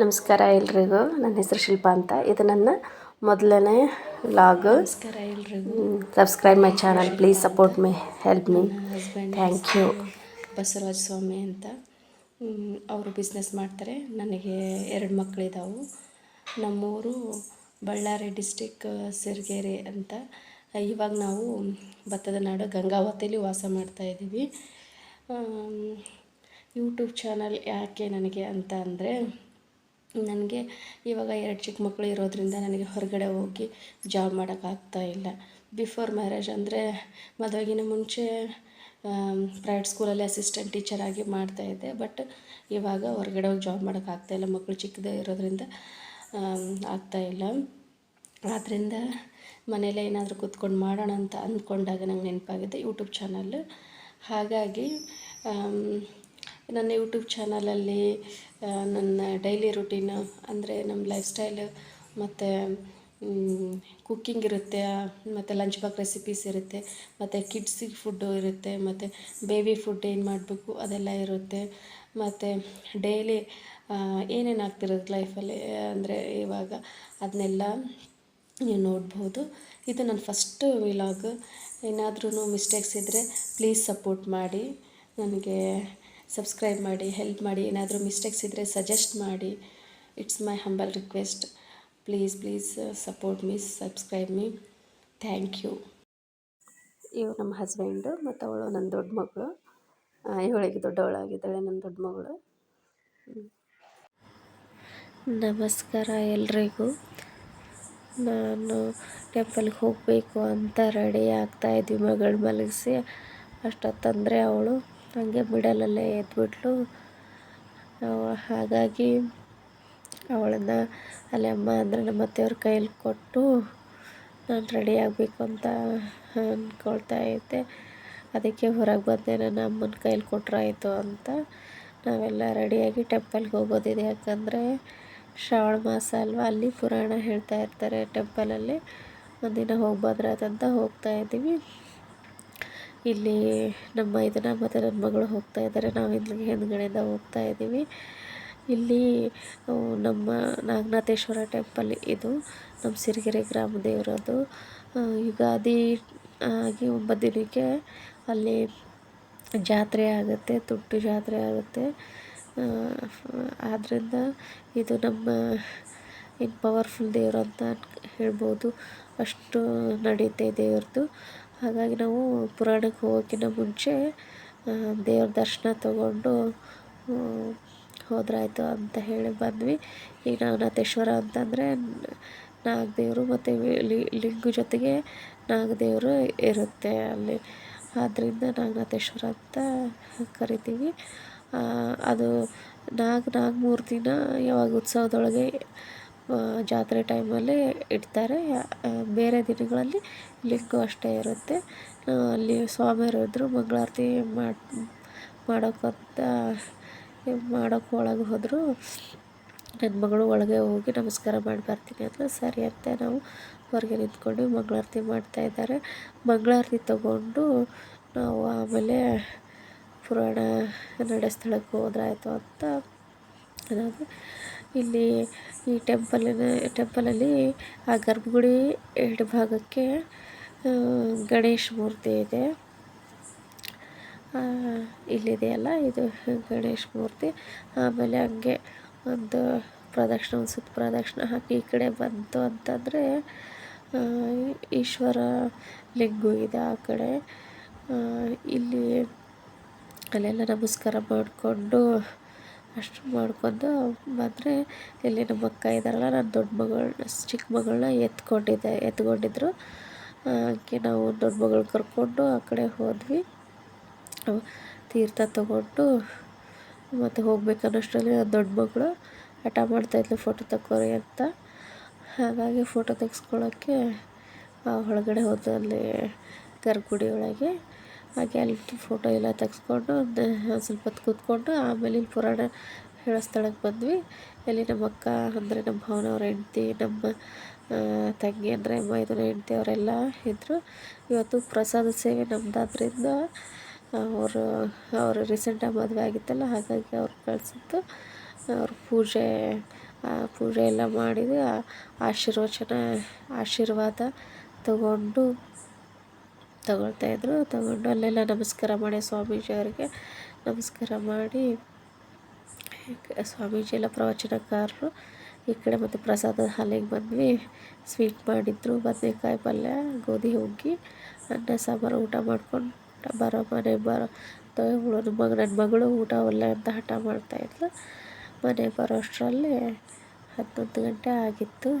ನಮಸ್ಕಾರ ಎಲ್ರಿಗೂ. ನನ್ನ ಹೆಸರು ಶಿಲ್ಪಾ ಅಂತ. ಇದು ನನ್ನ ಮೊದಲನೇ ವ್ಲಾಗ್ ನಮಸ್ಕಾರ ಎಲ್ರಿಗೂ. Subscribe my channel please support my help me husband thank you Basavaraja Swami ಅಂತ. ಅವರು ಬಿಸ್ನೆಸ್ ಮಾಡ್ತಾರೆ. ನನಗೆ ಎರಡು ಮಕ್ಕಳಿದ್ದಾವು ನಮ್ಮೂರು ಬಳ್ಳಾರಿ ಡಿಸ್ಟಿಕ್ ಸಿರ್ಗೆರೆ ಅಂತ. ಇವಾಗ ನಾವು ಭತ್ತದ ನಾಡು ಗಂಗಾವತಿಯಲ್ಲಿ ವಾಸ ಮಾಡ್ತಾ ಇದ್ದೀವಿ. ಯೂಟ್ಯೂಬ್ ಚಾನಲ್ ಯಾಕೆ ನನಗೆ ಅಂತ ಅಂದರೆ ನನಗೆ ಇವಾಗ ಎರಡು ಚಿಕ್ಕ ಮಕ್ಕಳು ಇರೋದರಿಂದ ನನಗೆ ಹೊರಗಡೆ ಹೋಗಿ ಜಾಬ್ ಮಾಡೋಕ್ಕಾಗ್ತಾ ಇಲ್ಲ. ಬಿಫೋರ್ ಮ್ಯಾರೇಜ್ ಅಂದರೆ ಮದುವೆಗಿನ ಮುಂಚೆ ಪ್ರೈವೇಟ್ ಸ್ಕೂಲಲ್ಲಿ ಅಸಿಸ್ಟೆಂಟ್ ಟೀಚರಾಗಿ ಮಾಡ್ತಾಯಿದ್ದೆ ಬಟ್ ಇವಾಗ ಹೊರಗಡೆ ಹೋಗಿ ಜಾಬ್ ಮಾಡೋಕ್ಕಾಗ್ತಾಯಿಲ್ಲ ಮಕ್ಕಳು ಚಿಕ್ಕದೇ ಇರೋದರಿಂದ ಆಗ್ತಾಯಿಲ್ಲ ಆದ್ದರಿಂದ ಮನೇಲೇ ಏನಾದರೂ ಕೂತ್ಕೊಂಡು ಮಾಡೋಣ ಅಂತ ಅಂದ್ಕೊಂಡಾಗ ನಂಗೆ ನೆನಪಾಗಿದೆ ಯೂಟ್ಯೂಬ್ ಚಾನಲ್ ಹಾಗಾಗಿ ನನ್ನ ಯೂಟ್ಯೂಬ್ ಚಾನಲಲ್ಲಿ ನನ್ನ ಡೈಲಿ ರುಟೀನು, ಅಂದರೆ ನಮ್ಮ ಲೈಫ್ ಸ್ಟೈಲ್, ಮತ್ತು ಕುಕ್ಕಿಂಗ್ ಇರುತ್ತೆ, ಮತ್ತು ಲಂಚ್ ಬಾಕ್ ರೆಸಿಪೀಸ್ ಇರುತ್ತೆ, ಮತ್ತು ಕಿಡ್ಸಿಗೆ ಫುಡ್ಡು ಇರುತ್ತೆ, ಮತ್ತು ಬೇಬಿ ಫುಡ್ ಏನು ಮಾಡಬೇಕು ಅದೆಲ್ಲ ಇರುತ್ತೆ. ಮತ್ತು ಡೈಲಿ ಏನೇನು ಆಗ್ತಿರೋದು ಲೈಫಲ್ಲಿ ಅಂದರೆ ಇವಾಗ ಅದನ್ನೆಲ್ಲ ನೀವು ನೋಡ್ಬೋದು. ಇದು ನನ್ನ ಫಸ್ಟ್ ವಿಲಾಗ್ ಏನಾದ್ರೂ ಮಿಸ್ಟೇಕ್ಸ್ ಇದ್ದರೆ ಪ್ಲೀಸ್ ಸಪೋರ್ಟ್ ಮಾಡಿ. ನನಗೆ ಸಬ್ಸ್ಕ್ರೈಬ್ ಮಾಡಿ ಹೆಲ್ಪ್ ಮಾಡಿ ಏನಾದರೂ ಮಿಸ್ಟೇಕ್ಸ್ ಇದ್ದರೆ ಸಜೆಸ್ಟ್ ಮಾಡಿ. It's my humble request please please support me subscribe me thank you ಇವು ನಮ್ಮ ಹಸ್ಬೆಂಡು ಮತ್ತು ಅವಳು ನನ್ನ ದೊಡ್ಡ ಮಗಳು. ಇವಳಿಗೆ ದೊಡ್ಡವಳಾಗಿದ್ದಾಳೆ ನನ್ನ ದೊಡ್ಡ ಮಗಳು. ನಮಸ್ಕಾರ ಎಲ್ರಿಗೂ. ನಾನು ಟೆಂಪಲ್ಗೆ ಹೋಗಬೇಕು ಅಂತ ರೆಡಿ ಆಗ್ತಾಯಿದ್ವಿ ಮಗಳು ಮಲಗಿಸಿ. ಅಷ್ಟೊತ್ತಂದರೆ ಅವಳು ಹಾಗೆ ಮಿಡಲಲ್ಲೇ ಎದ್ಬಿಟ್ಲು. ಹಾಗಾಗಿ ಅವಳನ್ನು ಅಲ್ಲಿ ಅಮ್ಮ ಅಂದರೆ ನಮ್ಮ ಅತ್ತೆಯವ್ರ ಕೈಯಲ್ಲಿ ಕೊಟ್ಟು ನಾನು ರೆಡಿ ಆಗಬೇಕು ಅಂತ ಅಂದ್ಕೊಳ್ತಾ ಇದ್ದೆ. ಅದಕ್ಕೆ ಹೊರಗೆ ಬಂದೆ. ನನ್ನ ಅಮ್ಮನ ಕೈಯಲ್ಲಿ ಕೊಟ್ಟರಾಯ್ತು ಅಂತ. ನಾವೆಲ್ಲ ರೆಡಿಯಾಗಿ ಟೆಂಪಲ್ಗೆ ಹೋಗೋದಿದೆ. ಯಾಕಂದರೆ ಶ್ರಾವಣ ಮಾಸ ಅಲ್ವಾ? ಅಲ್ಲಿ ಪುರಾಣ ಹೇಳ್ತಾ ಇರ್ತಾರೆ ಟೆಂಪಲಲ್ಲಿ. ಒಂದಿನ ಹೋಗಿ ಅಂತ ಹೋಗ್ತಾ ಇದ್ದೀವಿ. ಇಲ್ಲಿ ನಮ್ಮ ಇದನ್ನ ಮತ್ತು ನನ್ನ ಮಗಳು ಹೋಗ್ತಾ ಇದ್ದಾರೆ. ನಾವು ಇಲ್ಲಿ ಹಿಂದ್ಗಡೆಯಿಂದ ಹೋಗ್ತಾ ಇದ್ದೀವಿ. ಇಲ್ಲಿ ನಮ್ಮ ನಾಗನಾಥೇಶ್ವರ ಟೆಂಪಲ್ ಇದು. ನಮ್ಮ ಸಿರಿಗೆರೆ ಗ್ರಾಮ ದೇವರದು. ಯುಗಾದಿ ಆಗಿ ಒಂಬತ್ತು ದಿನಕ್ಕೆ ಅಲ್ಲಿ ಜಾತ್ರೆ ಆಗುತ್ತೆ, ತುಟ್ಟು ಜಾತ್ರೆ ಆಗುತ್ತೆ. ಆದ್ದರಿಂದ ಇದು ನಮ್ಮ ಏನು ಪವರ್ಫುಲ್ ದೇವರು ಅಂತ ಹೇಳ್ಬೋದು. ಅಷ್ಟು ನಡೆಯುತ್ತೆ ದೇವ್ರದ್ದು ಹಾಗಾಗಿ ನಾವು ಪುರಾಣಕ್ಕೆ ಹೋಗೋಕ್ಕಿಂತ ಮುಂಚೆ ದೇವ್ರ ದರ್ಶನ ತಗೊಂಡು ಹೋದ್ರಾಯಿತು ಅಂತ ಹೇಳಿ ಬಂದ್ವಿ. ಈಗ ನಾಗನಾಥೇಶ್ವರ ಅಂತಂದರೆ ನಾಗದೇವರು ಮತ್ತು ಲಿಂಗು ಜೊತೆಗೆ ನಾಗದೇವರು ಇರುತ್ತೆ ಅಲ್ಲಿ. ಆದ್ದರಿಂದ ನಾಗನಾಥೇಶ್ವರ ಅಂತ ಕರಿತೀವಿ. ಅದು ನಾಗ ನಾಗಮೂರ್ತಿನ ಯಾವಾಗ ಉತ್ಸವದೊಳಗೆ ಜಾತ್ರೆ ಟೈಮಲ್ಲಿ ಇಡ್ತಾರೆ. ಬೇರೆ ದಿನಗಳಲ್ಲಿ ಲಿಂಗು ಅಷ್ಟೇ ಇರುತ್ತೆ. ಅಲ್ಲಿ ಸ್ವಾಮಿಯವರು ಇದ್ದರು ಮಂಗಳಾರತಿ ಮಾಡಿ ಮಾಡೋಕ್ಕಂತ ಮಾಡೋಕ್ಕೆ ಒಳಗೆ ಹೋದರು. ನನ್ನ ಮಗಳು ಒಳಗೆ ಹೋಗಿ ನಮಸ್ಕಾರ ಮಾಡಿ ಬರ್ತೀನಿ ಅಂದರೆ ಸರಿ ಅಂತ ನಾವು ಹೊರಗೆ ನಿಂತ್ಕೊಂಡು ಮಂಗಳಾರತಿ ಮಾಡ್ತಾಯಿದ್ದಾರೆ ಮಂಗಳಾರತಿ ತಗೊಂಡು ನಾವು ಆಮೇಲೆ ಪುರಾಣ ನಡೆಸ್ಥಳಕ್ಕೆ ಹೋದ್ರಾಯ್ತು ಅಂತ ಅನ್ನೋದು. ಇಲ್ಲಿ ಈ ಟೆಂಪಲಿನ, ಟೆಂಪಲಲ್ಲಿ ಆ ಗರ್ಭಗುಡಿ ಎರಡು ಭಾಗಕ್ಕೆ ಗಣೇಶ ಮೂರ್ತಿ ಇದೆ. ಇಲ್ಲಿದೆಯಲ್ಲ ಇದು ಗಣೇಶ ಮೂರ್ತಿ. ಆಮೇಲೆ ಹಂಗೆ ಒಂದು ಪ್ರದಕ್ಷಿಣೆ, ಒಂದು ಸುತ್ತ ಪ್ರದಕ್ಷಿಣೆ ಹಾಕಿ ಈ ಕಡೆ ಬಂತು ಅಂತಂದರೆ ಈಶ್ವರ ಲಿಂಗು ಇದೆ ಆ ಕಡೆ. ಇಲ್ಲಿ ಅಲ್ಲೆಲ್ಲ ನಮಸ್ಕಾರ ಮಾಡಿಕೊಂಡು ಅಷ್ಟು ಮಾಡ್ಕೊಂಡು ಬಂದರೆ ಇಲ್ಲಿ ನಮ್ಮ ಅಕ್ಕ ಇದ್ದಾರಲ್ಲ, ನನ್ನ ದೊಡ್ಡ ಮಗಳನ್ನ ಚಿಕ್ಕ ಮಗಳನ್ನ ಎತ್ಕೊಂಡಿದ್ದೆ, ಎತ್ಕೊಂಡಿದ್ರು. ಹಾಗೆ ನಾವು ದೊಡ್ಡ ಮಗಳು ಕರ್ಕೊಂಡು ಆ ಕಡೆ ಹೋದ್ವಿ. ತೀರ್ಥ ತಗೊಂಡು ಮತ್ತು ಹೋಗ್ಬೇಕನ್ನೋಷ್ಟರಲ್ಲಿ ನನ್ನ ದೊಡ್ಡ ಮಗಳು ಹಠ ಮಾಡ್ತಾಯಿದ್ಲು ಫೋಟೋ ತಕ್ಕೋರಿ ಅಂತ. ಹಾಗಾಗಿ ಫೋಟೋ ತೆಗೆಸ್ಕೊಳ್ಳೋಕ್ಕೆ ಒಳಗಡೆ ಹೋದಲ್ಲಿ ಗರ್ಭಗುಡಿ ಒಳಗೆ ಹಾಗೆ ಅಲ್ಲಿ ಫೋಟೋ ಎಲ್ಲ ತೆಗೆಸ್ಕೊಂಡು, ಒಂದು ಸ್ವಲ್ಪ ಹೊತ್ತು ಕೂತ್ಕೊಂಡು, ಆಮೇಲೆ ಇಲ್ಲಿ ಪುರಾಣ ಹೇಳೋ ಸ್ಥಳಕ್ಕೆ ಬಂದ್ವಿ. ಇಲ್ಲಿ ನಮ್ಮ ಅಕ್ಕ ಅಂದರೆ ನಮ್ಮ ಭಾವನವ್ರ ಹೆಂಡ್ತಿ, ನಮ್ಮ ತಂಗಿ ಅಂದರೆ ಮೈದನ ಹೆಂಡ್ತಿ ಅವರೆಲ್ಲ ಇದ್ದರು ಇವತ್ತು ಪ್ರಸಾದ ಸೇವೆ ನಮ್ಮದಾದ್ರಿಂದ ಅವರು ಅವರು ರೀಸೆಂಟಾಗಿ ಮದುವೆ ಆಗಿತ್ತಲ್ಲ, ಹಾಗಾಗಿ ಅವ್ರು ಕಳಿಸಿದ್ದು. ಅವ್ರ ಪೂಜೆ ಪೂಜೆ ಎಲ್ಲ ಮಾಡಿದ್ವಿ ಆ- ಆಶೀರ್ವಚನ, ಆಶೀರ್ವಾದ ತಗೊಂಡು ತಗೊಳ್ತಾಯಿದ್ರು ತಗೊಂಡು ಅಲ್ಲೆಲ್ಲ ನಮಸ್ಕಾರ ಮಾಡಿ ಸ್ವಾಮೀಜಿ ಅವರಿಗೆ ನಮಸ್ಕಾರ ಮಾಡಿ ಸ್ವಾಮೀಜಿ ಎಲ್ಲ ಪ್ರವಚನಕಾರರು ಈ ಕಡೆ ಮತ್ತು ಪ್ರಸಾದದ ಹಾಲಿಗೆ ಬಂದ್ವಿ. ಸ್ವೀಟ್ ಮಾಡಿದ್ರು. ಬದನೆಕಾಯಿ ಪಲ್ಯ, ಗೋಧಿ ಹುಗ್ಗಿ ಅನ್ನ, ಸಾಂಬಾರು, ಊಟ ಮಾಡ್ಕೊಂಡು ಬರೋ ಮನೆ ಬರೋ ನನ್ನ ಮಗ, ನನ್ನ ಮಗಳು ಊಟ ಒಲ್ಲೆ ಅಂತ ಹಠ ಮಾಡ್ತಾಯಿದ್ಲು ಮನೆಗೆ ಬರೋ ಅಷ್ಟರಲ್ಲಿ ಹನ್ನೊಂದು ಗಂಟೆ ಆಗಿತ್ತು.